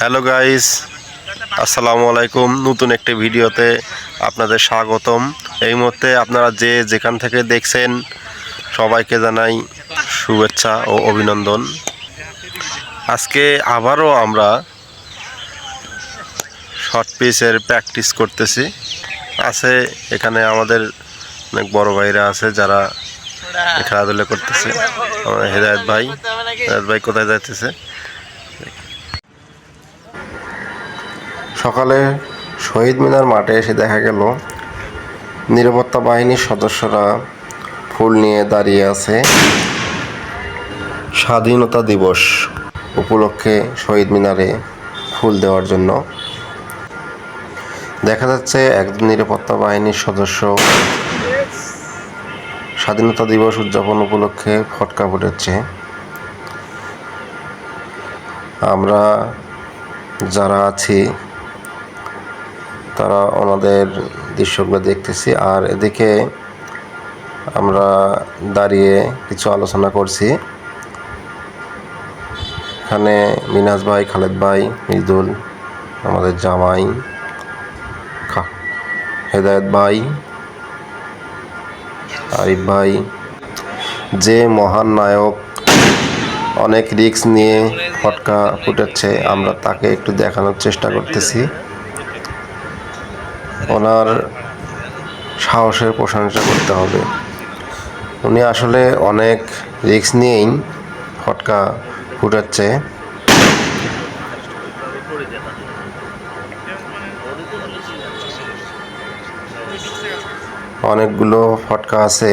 Hello guys, আসসালামু আলাইকুম। নতুন একটি ভিডিওতে আপনাদের স্বাগতম। এই মুহূর্তে আপনারা যে যেখান থেকে দেখছেন, সবাইকে জানাই শুভেচ্ছা ও অভিনন্দন। আজকে আবারও আমরা শর্ট পিচের প্র্যাকটিস করতেছি। আছে এখানে আমাদের অনেক বড় ভাইরা আছে যারা খেলাধুলা করতেছে। হেদায়ত ভাই হেদায়ত ভাই কোথায় যাইতেছে? সকালে শহীদ মিনার মাঠে এসে দেখা গেল, নিরাপত্তা বাহিনীর সদস্যরা ফুল নিয়ে দাঁড়িয়ে আছে। স্বাধীনতা দিবস উপলক্ষে শহীদ মিনারে ফুল দেওয়ার জন্য। দেখা যাচ্ছে একজন নিরাপত্তা বাহিনীর সদস্য স্বাধীনতা দিবস উদযাপন উপলক্ষে ফটকা ফুটেছে আমরা যারা আছি তারা ওনাদের দৃশ্যগুলো দেখতেছি। আর এদিকে আমরা দাঁড়িয়ে কিছু আলোচনা করছি। এখানে মিনাজ ভাই, খালেদ ভাই মৃদুল আমাদের জামাই হেদায়ত ভাই, আরিফ ভাই, যে মহান নায়ক অনেক রিস্ক নিয়ে ফটকা ফুটেছে, আমরা তাকে একটু দেখানোর চেষ্টা করতেছি। ওনার সাহসের প্রশংসা করতে হবে। উনি আসলে অনেক রিস্ক নিয়েই ফটকা ফুটাচ্ছে। অনেকগুলো ফটকা আছে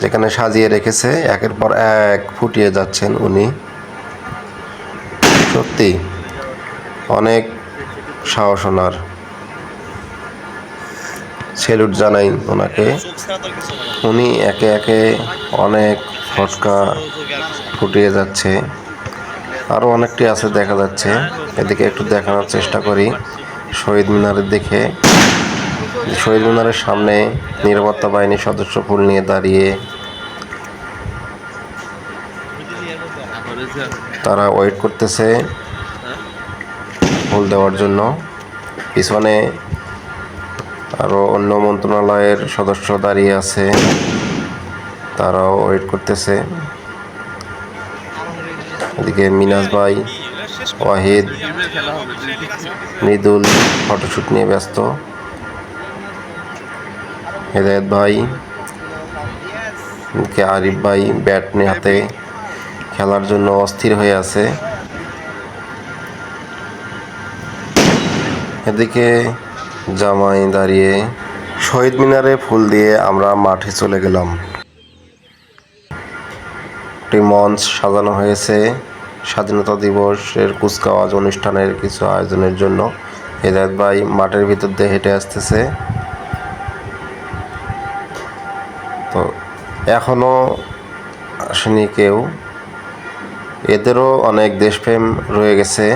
যেখানে সাজিয়ে রেখেছে, একের পর এক ফুটিয়ে যাচ্ছেন উনি। সত্যি, অনেক সাহস ওনার। সেলুট জানাই ওনাকে। উনি একে একে অনেক ফটকা ফুটিয়ে যাচ্ছে। আরও অনেকটি আছে দেখা যাচ্ছে। এদিকে একটু দেখানোর চেষ্টা করি শহীদ মিনারের দিকে। শহীদ মিনারের সামনে নিরাপত্তা বাহিনীর সদস্য ফুল নিয়ে দাঁড়িয়ে তারা ওয়েট করতেছে ফুল দেওয়ার জন্য। পিছনে আরও অন্য মন্ত্রণালয়ের সদস্য দাঁড়িয়ে আছে। তারাও ওয়েট করতেছে। এদিকে মিনাজ ভাই, ওয়াহিদ, মৃদুল ফটোশ্যুট নিয়ে ব্যস্ত। হেদায়ত ভাই, এদিকে আরিফ ভাই ব্যাট নিয়ে হাতে খেলার জন্য অস্থির হয়ে আছে। এদিকে জামাই দাঁড়িয়ে শহীদ মিনারে ফুল দিয়ে আমরা মাঠে চলে গেলাম। একটি মঞ্চ সাজানো হয়েছে। স্বাধীনতা দিবসের কুচকাওয়াজ অনুষ্ঠানের কিছু আয়োজনের জন্য। হেদায়ত ভাই মাঠের ভিতর দিয়ে হেঁটে আসতেছে। তো এখনও আসেনি কেউ। এদেরও অনেক দেশপ্রেম রয়ে গেছে।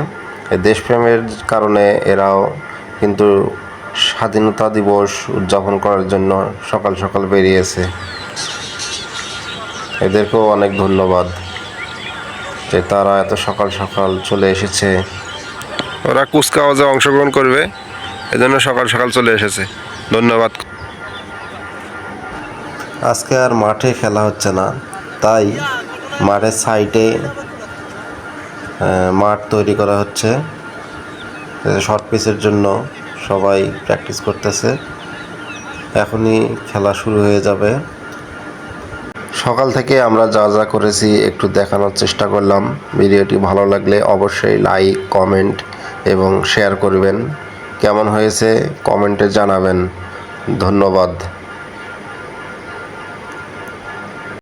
দেশপ্রেমের কারণে এরাও কিন্তু স্বাধীনতা দিবস উদযাপন করার জন্য সকাল সকাল বেরিয়েছে। এদেরকেও অনেক ধন্যবাদ যে তারা এত সকাল সকাল চলে এসেছে। ওরা কুচকাওয়াজে অংশগ্রহণ করবে, এজন্য সকাল সকাল চলে এসেছে। ধন্যবাদ। আজকে আর মাঠে খেলা হচ্ছে না, তাই মাঠের সাইডে মাঠ তৈরি করা হচ্ছে। শর্ট পিচের জন্য সবাই প্র্যাকটিস করতেছে। এখনই খেলা শুরু হয়ে যাবে। সকাল থেকে আমরা যা যা করেছি একটু দেখানোর চেষ্টা করলাম। ভিডিওটি ভালো লাগলে অবশ্যই লাইক কমেন্ট এবং শেয়ার করবেন। কেমন হয়েছে কমেন্টে জানাবেন। ধন্যবাদ।